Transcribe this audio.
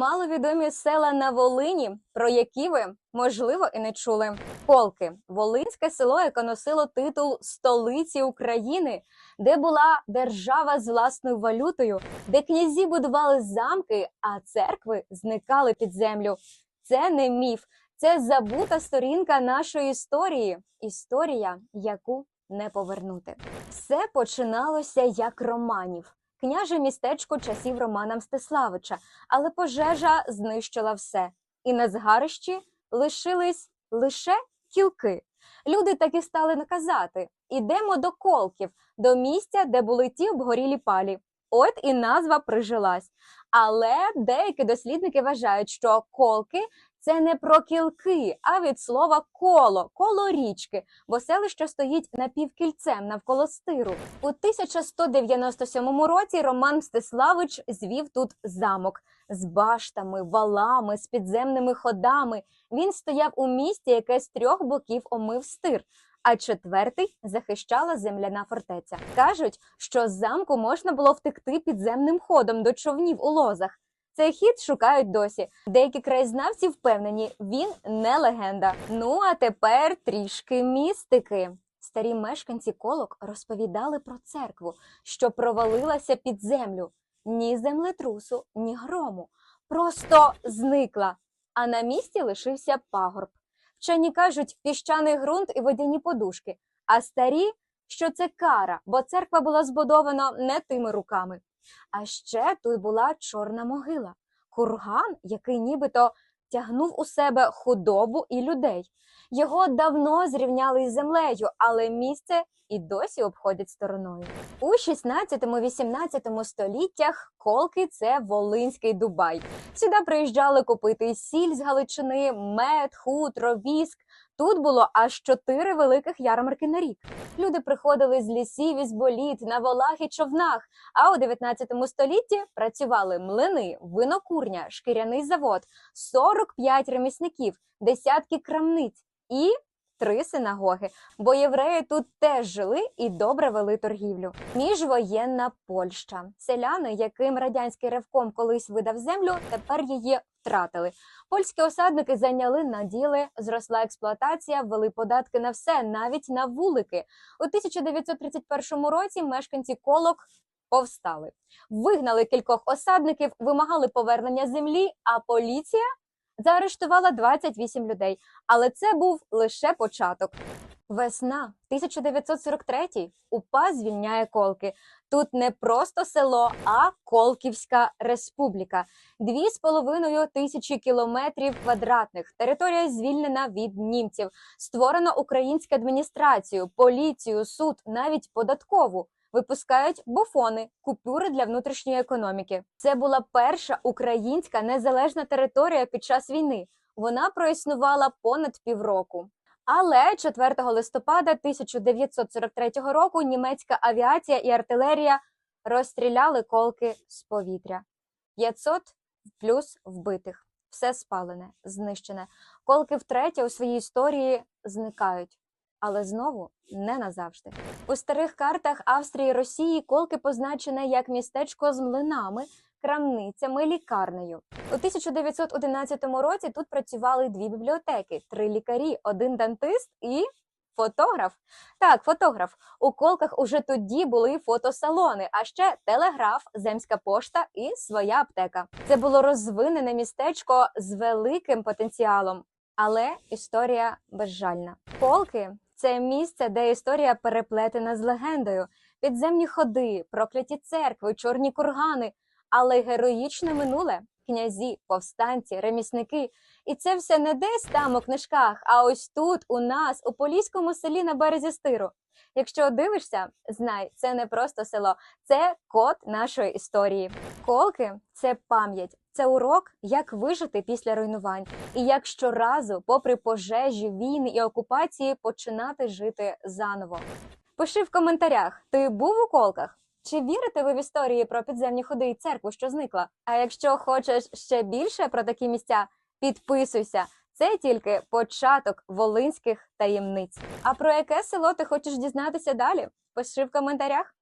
маловідомі села на Волині, про які ви можливо і не чули. Колки Волинське село, яке носило титул столиці України, де була держава з власною валютою, де князі будували замки, а церкви зникали під землю. Це не міф, це забута сторінка нашої історії. Історія, яку не повернути. Все починалося як романів. Княже містечко часів Романа Мстиславича, але пожежа знищила все. І на згарищі лишились лише кілки. Люди таки стали наказати: ідемо до колків, до місця, де були ті обгорілі палі. От і назва прижилась. Але деякі дослідники вважають, що колки це не про кілки, а від слова коло, коло річки, бо селище стоїть напівкільцем навколо стиру. У 1197 році Роман Мстиславич звів тут замок з баштами, валами, з підземними ходами. Він стояв у місті, яке з трьох боків омив стир. А четвертий захищала земляна фортеця. Кажуть, що з замку можна було втекти підземним ходом до човнів у лозах. Цей хід шукають досі. Деякі краєзнавці впевнені, він не легенда. Ну а тепер трішки містики. Старі мешканці колок розповідали про церкву, що провалилася під землю. Ні землетрусу, ні грому. Просто зникла. А на місці лишився пагорб. Вчені кажуть піщаний ґрунт і водяні подушки, а старі, що це кара, бо церква була збудована не тими руками. А ще тут була чорна могила, курган, який нібито тягнув у себе худобу і людей. Його давно зрівняли із землею, але місце і досі обходять стороною. У 16-18 століттях колки це Волинський Дубай. Сюди приїжджали купити сіль з Галичини, мед, хутро, віск. Тут було аж чотири великих ярмарки на рік. Люди приходили з лісів із боліт на волах і човнах. А у 19 столітті працювали млини, винокурня, шкіряний завод, 45 ремісників, десятки крамниць і три синагоги. Бо євреї тут теж жили і добре вели торгівлю. Міжвоєнна Польща. Селяни, яким радянський ревком колись видав землю, тепер її втратили. Польські осадники зайняли наділи, зросла експлуатація, ввели податки на все, навіть на вулики. У 1931 році мешканці колок повстали, вигнали кількох осадників, вимагали повернення землі. А поліція заарештувала 28 людей. Але це був лише початок. Весна 1943 УПА звільняє колки. Тут не просто село, а Колківська республіка. Дві з половиною тисячі кілометрів квадратних. Територія звільнена від німців. Створено українську адміністрацію, поліцію, суд, навіть податкову. Випускають бофони, купюри для внутрішньої економіки. Це була перша українська незалежна територія під час війни. Вона проіснувала понад півроку. Але 4 листопада 1943 року німецька авіація і артилерія розстріляли колки з повітря. 500 плюс вбитих. Все спалене, знищене. Колки втретє у своїй історії зникають. Але знову не назавжди. У старих картах Австрії і Росії колки позначене як містечко з млинами, крамницями, лікарнею. У 1911 році тут працювали дві бібліотеки, три лікарі, один дантист і фотограф. Так, фотограф. У колках уже тоді були фотосалони, а ще телеграф, земська пошта і своя аптека. Це було розвинене містечко з великим потенціалом. Але історія безжальна. Колки це місце, де історія переплетена з легендою, підземні ходи, прокляті церкви, чорні кургани, але героїчне минуле князі, повстанці, ремісники. І це все не десь там у книжках, а ось тут, у нас, у поліському селі на березі стиру. Якщо дивишся, знай, це не просто село, це код нашої історії. Колки це пам'ять, це урок, як вижити після руйнувань, і як щоразу, попри пожежі, війни і окупації, починати жити заново. Пиши в коментарях, ти був у колках? Чи вірите ви в історії про підземні ходи і церкву, що зникла? А якщо хочеш ще більше про такі місця, підписуйся. Це тільки початок волинських таємниць. А про яке село ти хочеш дізнатися далі? Пиши в коментарях.